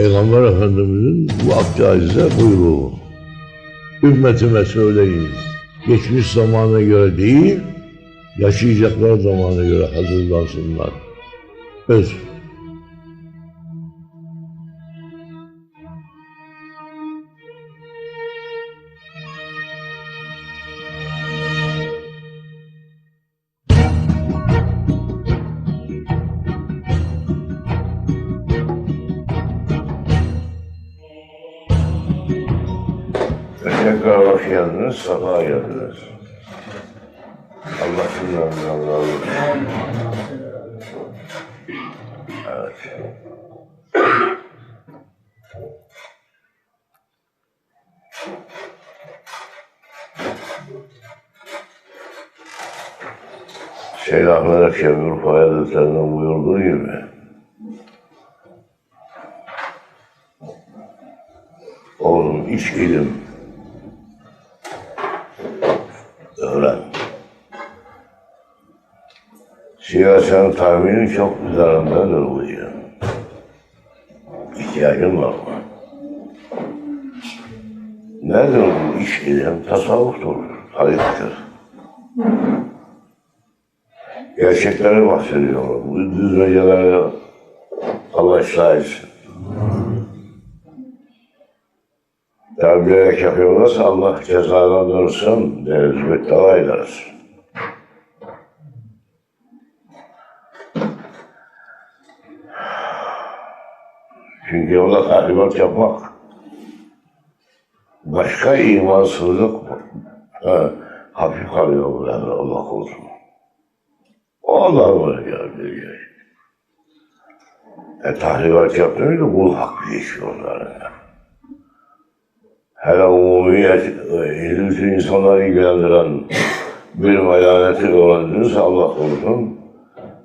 Peygamber Efendimizin bu abdüazize buyruğu. Ümmetime söyleyiniz. Geçmiş zamana göre değil, yaşayacaklar zamana göre hazırlansınlar. Öz. Tekrar hoş geldiniz, safa geldiniz. Allah sizden razı olsun. Evet. Şeyh Ahmet Akşener Urfa Hazretleri'nin buyurduğu gibi Oğlum iç ilim öğren. Siyasetin tahminin çok üzerindedir bu diyor. İhtiyacın var mı? Nedir bu iş ilim? Tasavvuftur, hadistir. Gerçekleri bahsediyorlar. Bu düzmeceleri Allah ıslah etsin. Terbiye yapıyorlarsa Allah cezalandırırsın deriz, müttala ederiz. Çünkü yolda tahribat yapmak başka imansızlık ha, hafif kalıyor bu yani Allah korusun. O Allah var ya bir şey. E tahribat yaptığında kul hakkı geçiyorlar. Yani. Hele umumiyet, e, bütün insanları ilgilendiren bir melaneti öğrendinse Allah korusun,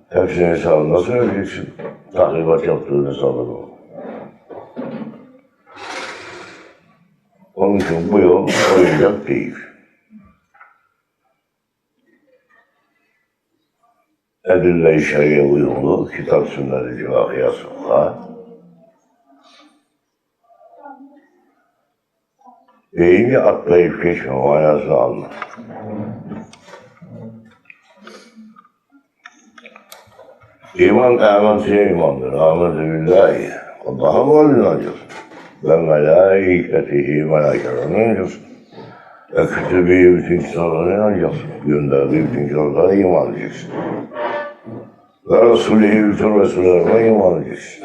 hepsinin hesabını nasıl ödeyeceksin? Tahribat yaptığın hesabını. Onun için bu yol oyuncak değil. Edille-i şer'ye uyumlu, kitap sünneti civahiye deyince atlayıp geçme manasını anla. İman emantiye imandır. Amentu billahi. Allah'a varlığına inanıyorsun. Ve melaiketihi melekelerini inanıyorsun. Ve kütübü bütün kitaplarına inanacaksın. Gönderdiği bütün kitaplara iman edeceksin. Ve Resulü'yü bütün Resullerine iman edeceksin.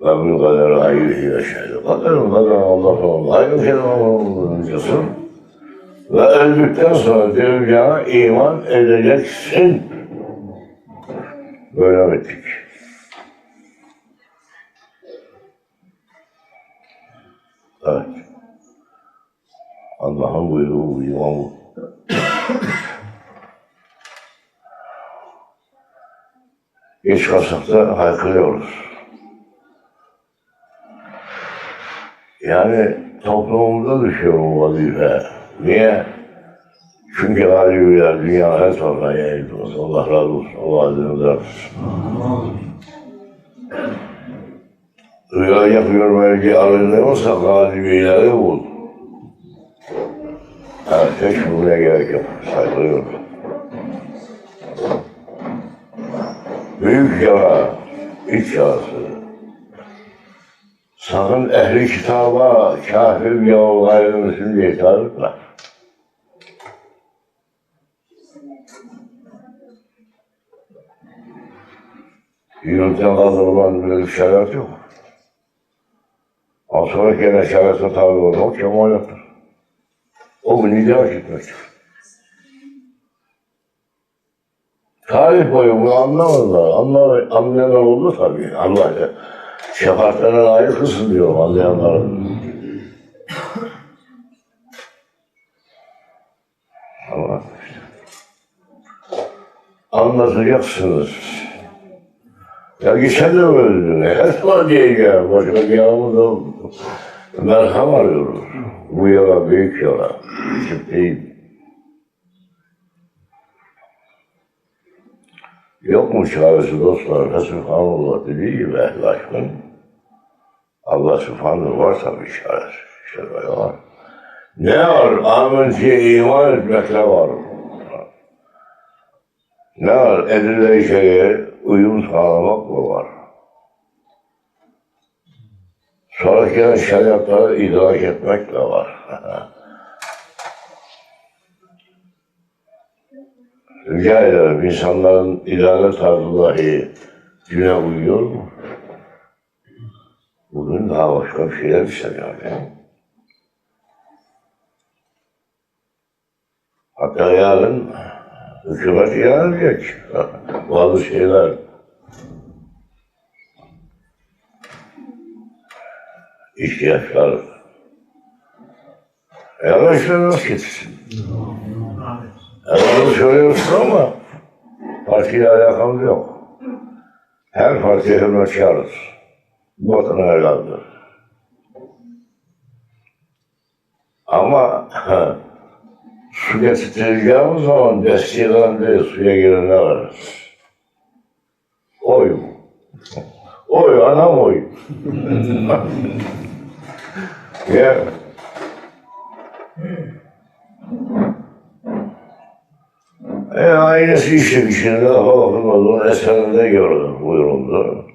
Ve bil kader ayyühü ve şehri. Kaderin kader Allah şey Allah'ın diyorsun. Ve öldükten sonra dünyana iman edeceksin. Böyle bittik. Evet. Allah'ın buyruğu bu iman bu. Geç kalsak da haykırıyoruz. Yani toplumumuzda düşüyor bu vazife. Niye? Çünkü Aleviler dünya her tarafına yayılmaz. Allah razı olsun. Allah azim razı Rüya yapıyor belki arınıyorsa galibileri bul. Evet, hiç bulmaya gerek yok. Saygılıyorum. Büyük yara, iç yarası. Sakın ehli kitaba kafir ya gayrimüslim diye etme. Yürürken kaldırılan böyle bir şeriat yok. Ama sonra gene şeriatına tabi olmak kemalettir. O gün idrak etmektir. Tarih boyu bunu anlamadılar. Anlar, anlayanlar oldu tabii. Allah şefaatlerine layıkısın diyor anlayanların. Ama. Anlatacaksınız. Ya geçen de böyle. Her zaman diyeceğim. Başka bir yanımız oldu. Merham arıyoruz. Bu yara büyük yara. Küçük değil. Yok mu çaresi dostlar? Fesubhanallah dediği gibi ehl aşkın Allah subhanahu var tabii işaret. İşte böyle var. Ne var? Ahmet'e iman etmekle var. Ne var? Edile şeye uyum sağlamakla var. Sonra gelen şeriatları idrak etmekle var. Rica ederim insanların idare tarzı dahi güne uyuyor mu? Bugün daha başka bir şeyler istemiyor yani. Hatta yarın hükümet ilan edecek bazı şeyler. ihtiyaçlar. Yanlışlar nasıl getirsin? Evet söylüyorsun ama partiyle alakamız yok. Her partiye hürmetkarız. Bu vatana evladır. Ama su getireceğimiz zaman desteğinden değil suya girenler ararız. Oy mu? Oy, anam oy. ya. E, aynısı işte bir şey okumadım. Eserinde gördüm, buyuruldu.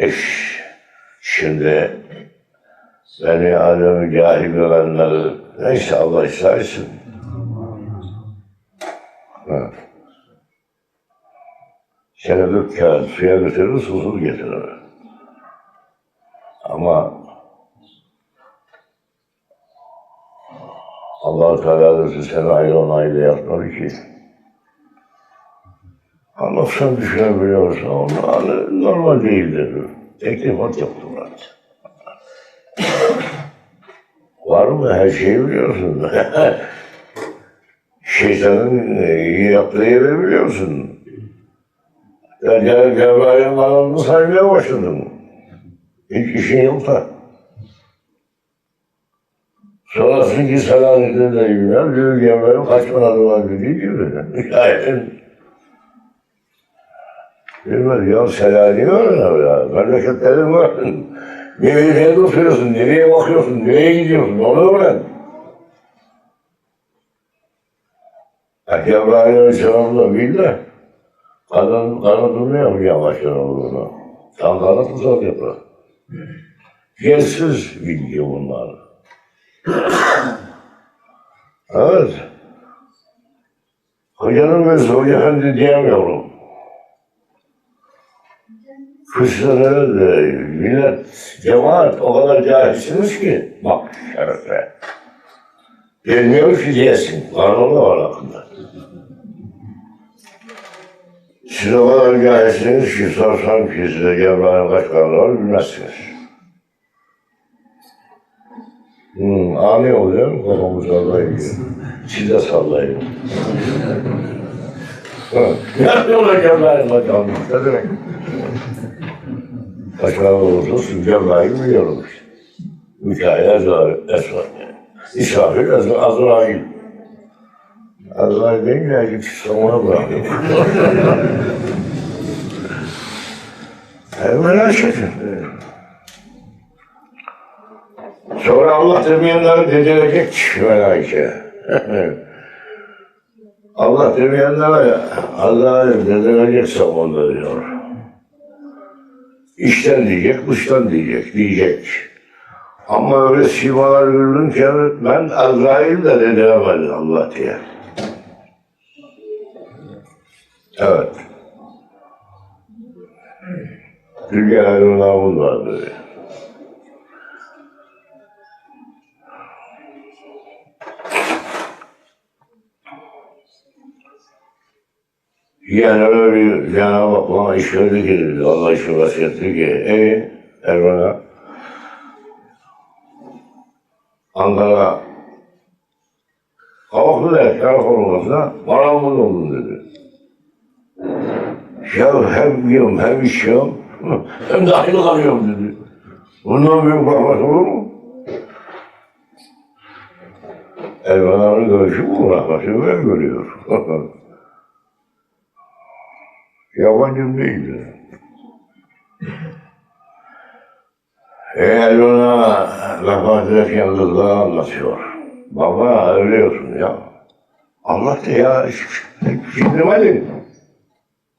Eş, şimdi beni alemi cahil görenleri neyse Allah istersin. Ha. Senelik kağıt suya götürür, susuz getirir. Ama Allah Teala seni ayrı onaylı yapmadı ki. Ama sen düşünebiliyorsan onu hani normal değildir. Teklifat Murat. Var mı? Her şeyi biliyorsun. Şeytanın e, yaptığı yeri biliyorsun. Ya gel Cebrail'in kanalını saymaya başladım. Hiç işin yok da. Sonrasın ki selametle de bilmem, diyor Cebrail'in kaçmaları var dediği gibi. Hikayenin Bilmez ya selani öğren ya. Memleketlerin var. Nereye oturuyorsun, nereye bakıyorsun, nereye gidiyorsun onu öğren. Cebrail Aleyhisselam da bil de kadın kanadını yapacağım başkan olduğunu. Tam kanat uzak yapar. Yersiz bilgi bunlar. evet. Hocanın ve Hoca Efendi diyemiyorum. Kışları millet, cemaat o kadar cahilsiniz ki bak şerefe. Bilmiyor ki diyesin. Kanun da var aklında. Siz o kadar cahilsiniz ki sorsam ki size Cebrail kaç kanun var bilmezsiniz. Hmm, ani oluyor mu? Kafamı sallayın. Siz de sallayın. Ha, Ne olacak Cebrail kaç? Ne demek? Kanun olursa olsun Cebrail biliyorum işte. Ezrail, Esra. İsrafil, Ezra- Azrail. Azrail deyince git sonra bırakıyor. merak etme. Sonra Allah demeyenleri dedirecek melaike. Allah demeyenlere Azrail dedirecek zamanında diyor. İşten diyecek, dıştan diyecek, diyecek. Ama öyle simalar görünce ben Azrail de dediremedim Allah diye. Evet. Türkiye ayrılığımız vardı. Yani öyle bir Cenab-ı Hak bana iş ki dedi. Allah işi vasiyetti ki. E Erman'a Ankara Kavaklı da taraf olmasa paramız oldu dedi. Ya hem yiyorum hem içiyorum hem de aynı kalıyorum dedi. Bundan büyük rahmet olur mu? Abi görüşü bu rahmeti böyle görüyor. Yabancım değildi. Eğer ona vefat ederken kızlara anlatıyor. Baba ölüyorsun ya. Anlat ya. Şimdi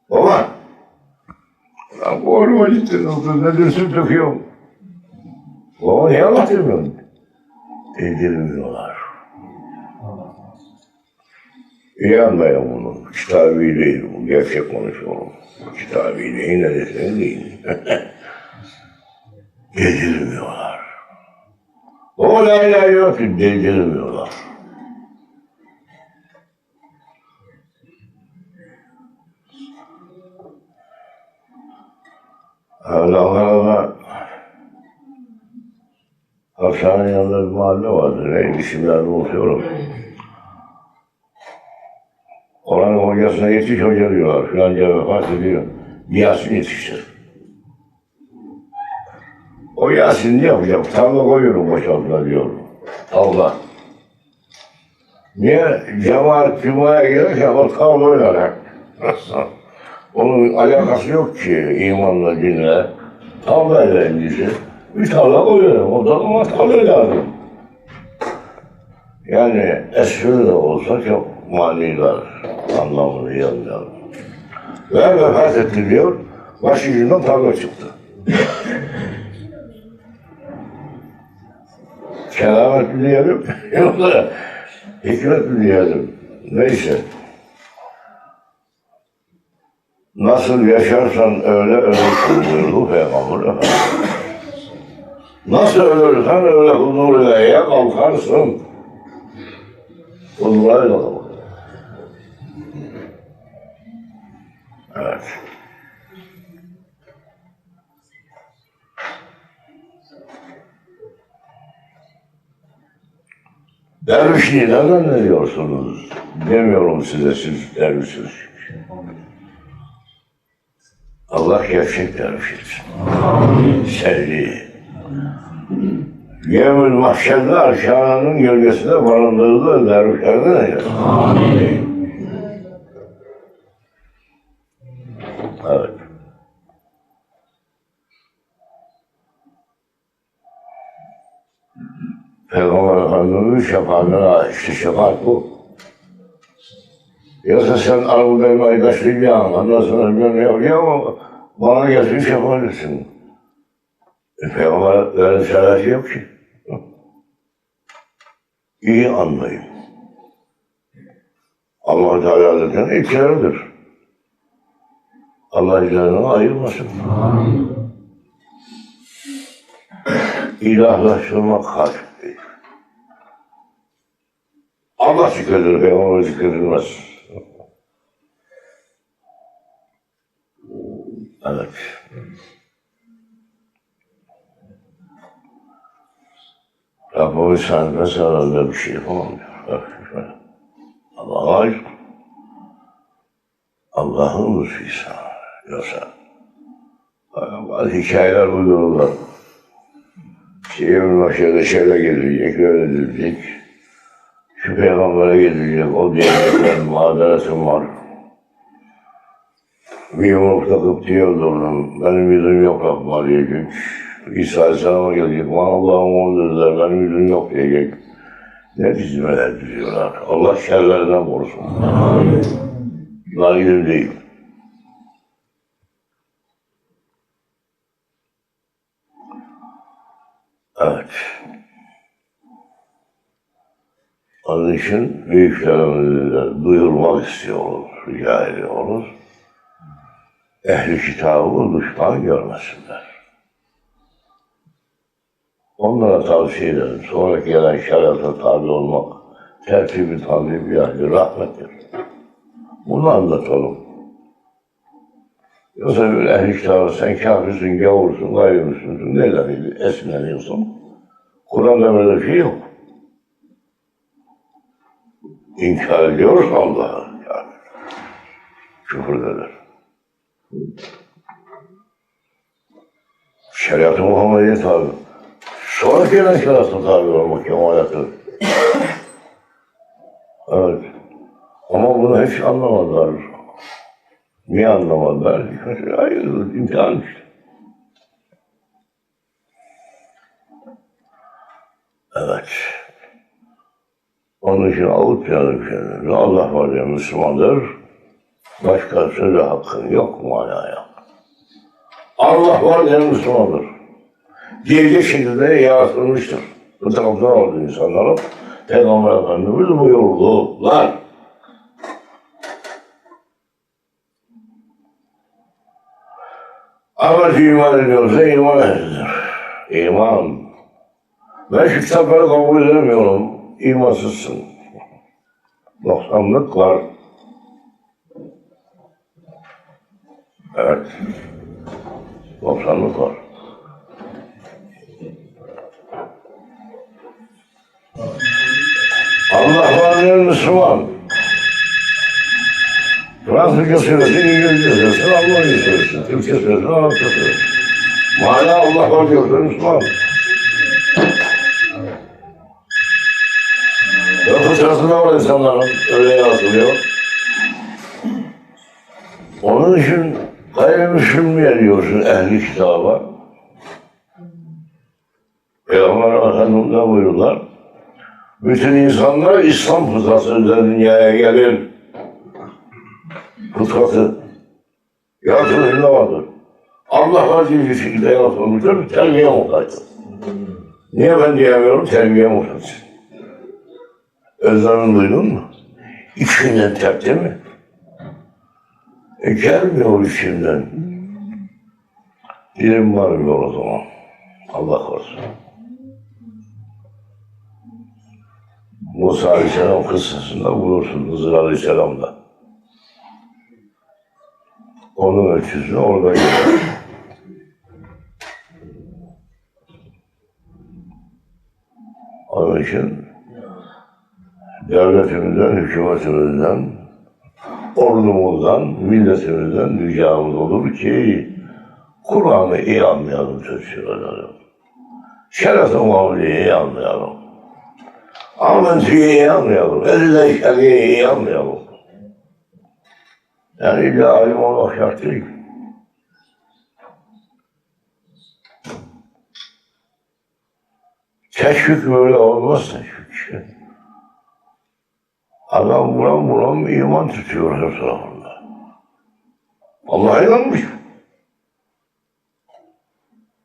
Baba. Lan koruma gittin olsun. Ne diyorsun döküyorum. Baba niye anlatıyorsun? Değdirmiyorlar. İyi anlayın bunu. Kitabi değil bu. Gerçek konuşuyorum. Kitabi değil ne deseniz değil. Değdirmiyorlar. O la ilahe yok ki değdirmiyorlar. Allah'a Hastanenin yanında bir mahalle vardı. Ne isimlerini unutuyorum. Hocasına yetiş hoca diyorlar. Filanca vefat ediyor. Yasin yetiştir. O Yasin ne yapacak? Tavla koyuyorum boşaltına diyor. Tavla. Niye? Cemaat Cuma'ya gelirken o tavla oynarak. Onun alakası yok ki imanla, dinle. Tavla eğlencesi. Bir tavla koyuyorum. O da ama tavla lazım. Yani espri de olsa çok maniler anlamını yanlar. Ve vefat etti diyor. Başucundan tavla çıktı. Keramet mi diyelim? Hikmet mi? Neyse. Nasıl yaşarsan öyle ölürsün buyurdu Peygamber. Nasıl ölürsen öyle huzur ileye kalkarsın. Huzura kalk. Evet. Dervişliği ne zannediyorsunuz? Demiyorum size siz dervişsiniz. Allah gerçek derviş etsin. Sevdi. Yevmül mahşerde arşanın gölgesinde barındırdığı dervişlerden eylesin. Evet. Peygamber Efendimiz'in şefaatine işte şefaat bu. Yoksa sen arabada bir aydaşlayacaksın, ondan sonra bir ne yapacaksın ama bana gelsin şefaat etsin. E, Peygamber öyle şefaat yok ki. İyi anlayın. Allah Teala Hazretleri içeridir. Allah üzerine ayırmasın. İlahlaştırmak haşt değil. Allah zikredir, Peygamber zikredilmez. Evet. Rabbimiz sen mesela öyle bir şey yapamam diyor. Allah'a ait. Allah'ın lütfuysa. Yoksa bazı hikayeler uydururlar. Şehrin başında şöyle gelecek, öyle gelecek. Şu peygambere gelecek, o diyecekler, maderetim var. Bir yumruk takıp diyordum, benim yüzüm yok yapma diyecek. İsa Aleyhisselam'a gelecek, bana Allah'ım onu dediler, benim yüzüm yok diyecek. Ne dizmeler diyorlar. Allah şerlerinden korusun. Bunlar ilim değil. Evet. Onun için büyüklerimizi duyurmak istiyoruz, rica ediyoruz. Ehli kitabı düşman görmesinler. Onlara tavsiye ederim. Sonra gelen şeriata tabi olmak, tertibi tabi ahli rahmettir. Bunu anlatalım. Yoksa bir ehli kitabı sen kafirsin, gavursun, gayrimüslimsin, neler esinleniyorsun. Kur'an'da böyle bir şey yok. İnkar ediyoruz Allah'ı. Yani. Küfürdeler. Şeriat-ı Muhammed'e tabi. Sonra gelen şeriatı tabi olmak kemaliyatı. Evet. Ama bunu hiç anlamadılar. Niye anlamadılar? Hayır, imtihan işte. Onun için avutmayalım kendimizi. Allah var ya Müslümandır. Başka söze hakkın yok manaya. Allah var ya Müslümandır. Diyecek şekilde yaratılmıştır. Bu tarafta oldu insanların. Peygamber Efendimiz buyurdular. Ama iman ediyorsa iman edilir. İman. Ben şu kitapları kabul edemiyorum. İmansızsın. Noksanlık var. Evet. Noksanlık var. Allah var diyen Müslüman. Fransızca söylesin, İngilizce söylesin, Almanca söylesin, Türkçe söylesin, Arapça söylesin. Mana Allah var diyorsa Müslüman. Ya fıtratında var insanların, öyle yaratılıyor. Onun için gayrimüslim diyorsun ehli kitaba. Peygamber Efendimiz'e buyurdular. Bütün insanlar İslam fıtratı üzere dünyaya gelir. Fıtratı. Yaratılışında vardır. Allah razı bir şekilde yaratılmıştır, terbiye muhtaçtır. Niye ben diyemiyorum? Terbiye muhtaç. Özlemini duydun mu? İçinden tepti mi? E gelmiyor içimden. Dilim varmıyor o zaman. Allah korusun. Musa Aleyhisselam kıssasında bulursun Hızır Aleyhisselam'da. Onun ölçüsünü orada görüyor. Onun için devletimizden, hükümetimizden, ordumuzdan, milletimizden ricamız olur ki Kur'an'ı iyi anlayalım çocuklarım. Şeref-i muameleyi iyi anlayalım. Amentüyü iyi anlayalım. Elinden şeriyi iyi anlayalım. Yani illa alim olmak şart değil. Teşvik böyle olmaz teşvik. Adam buram buram iman tutuyor her tarafında. Allah'a inanmış.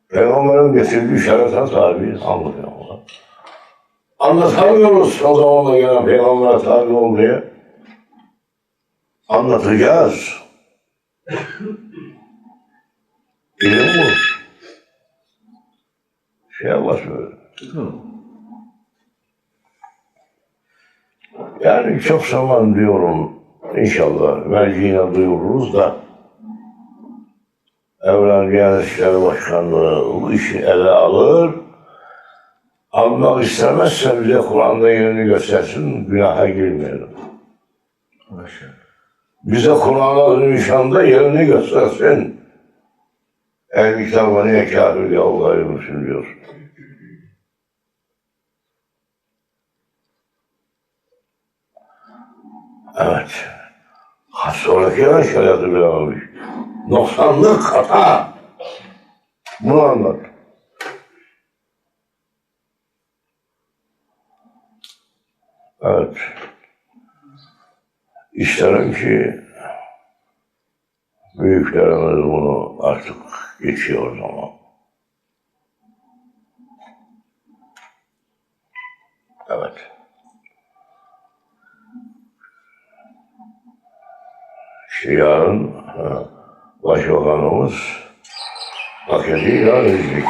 Peygamberin getirdiği şerefine tabi anlatıyor ona. Anlatamıyoruz o zaman da gelen peygambere tabi olmaya. Anlatacağız. İlim bu. Şey yapmaz böyle. Yani çok zaman diyorum inşallah merciğine duyururuz da Evren Diyanet İşleri Başkanlığı bu işi ele alır. Almak istemezse bize Kur'an'da yerini göstersin, günaha girmeyelim. Maşallah. Bize Kur'an'da nişanda yerini göstersin. El kitabı niye kafir o gayrimüslim diyor. Evet. Ha, sonraki yan şeriatı bilememiş. Noksanlık hata. Bunu anlat. Evet. İsterim ki büyüklerimiz bunu artık geçiyor zaman. Evet. Yarın Başbakanımız paketi ilan edecek.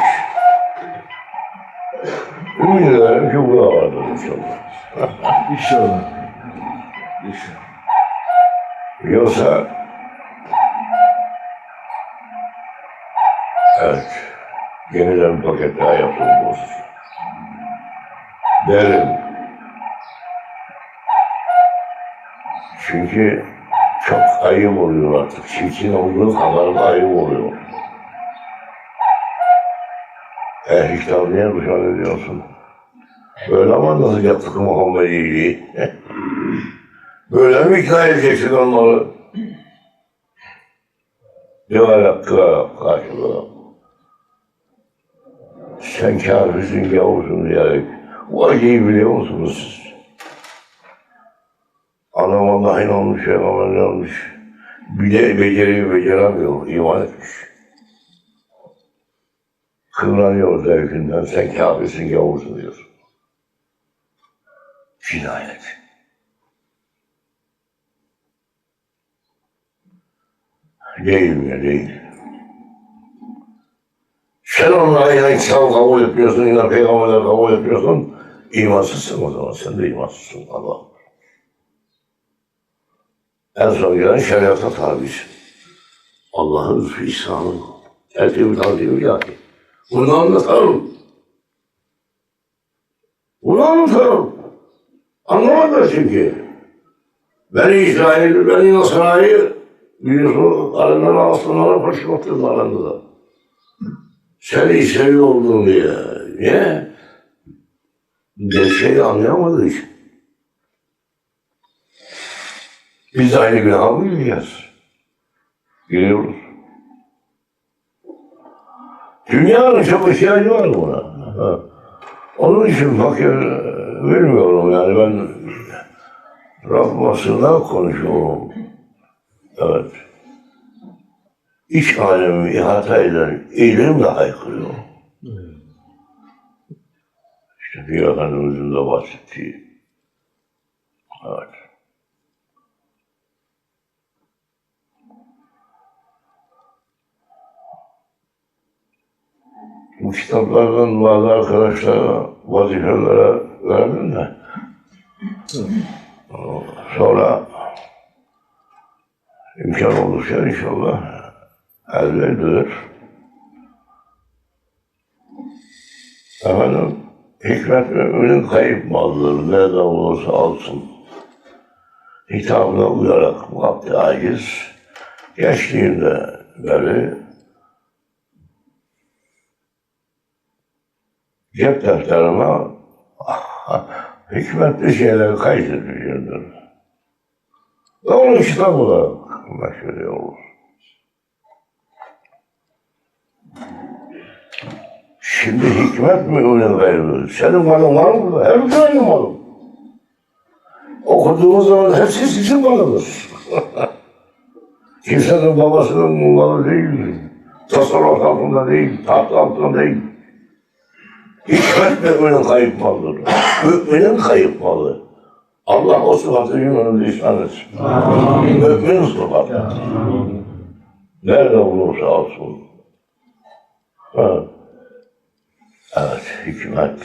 Ümit ederim ki bu da vardır inşallah. İnşallah. İnşallah. Yoksa evet yeniden paket daha yapılmış. Derim. Çünkü ayıp oluyor artık. Çirkin olduğu kadar da ayıp oluyor. Eh kitap niye dışarı ediyorsun? Böyle mi anlatacaktık Muhammediyeliği? Böyle mi ikna edeceksin onları? Diyerek kırarak karşılığı. Sen kâfirsin, gavursun diyerek. Bu acıyı biliyor musunuz siz? İnanmış, peygamber inanmış. Bile beceriyi beceremiyor, iman etmiş. Kıvranıyor zevkinden, sen kâfirsin, gavursun diyorsun. Cinayet. Değil mi? Değil. Sen onlara yine İslam kabul etmiyorsun, yine peygamberler kabul etmiyorsun. İmansızsın o zaman, sen de imansızsın Allah. En son gelen şeriata tabisin. Allah'ın lütfu İslam'ın tertibi tabibi ilahi. Bunu anlatalım. Bunu anlatalım. Anlamadılar çünkü. Beni İsrail, beni Nasra'yı biliyorsun, karınların altınlara fışkırttın arasında. Seni seviyor oldun diye. Niye? Gerçeği anlayamadığı için. Biz de aynı günaha mı giriyoruz? Dünyanın çok ihtiyacı var buna. Ha. Onun için fakir bilmiyorum yani ben Rabbasından konuşuyorum. Evet. İç alemi ihata eden ilim de. İşte bir Efendimizin de bahsettiği. Evet. Bu kitaplardan bazı arkadaşlara vazifelere verdim de. Sonra imkan olursa inşallah elde edilir. Efendim, hikmet müminin kayıp malları nerede olursa alsın. Hitabına uyarak vakti aciz, gençliğinde beri cep defterime hikmetli şeyler kaydedilmiştir. Ve onu meşhur olur. Şimdi hikmet müminin gayrıdır. Senin malın var mı? Her aynı malım. Okuduğumuz zaman hepsi sizin malınız. Kimsenin babasının malı değil. Tasarruf altında değil, taht altında değil. Hikmet müminin kayıp malıdır. Müminin kayıp malı. Allah o sıfatı cümlemize ihsan etsin. Mümin sıfatı. Nerede olursa olsun. Ha. Evet, hikmet.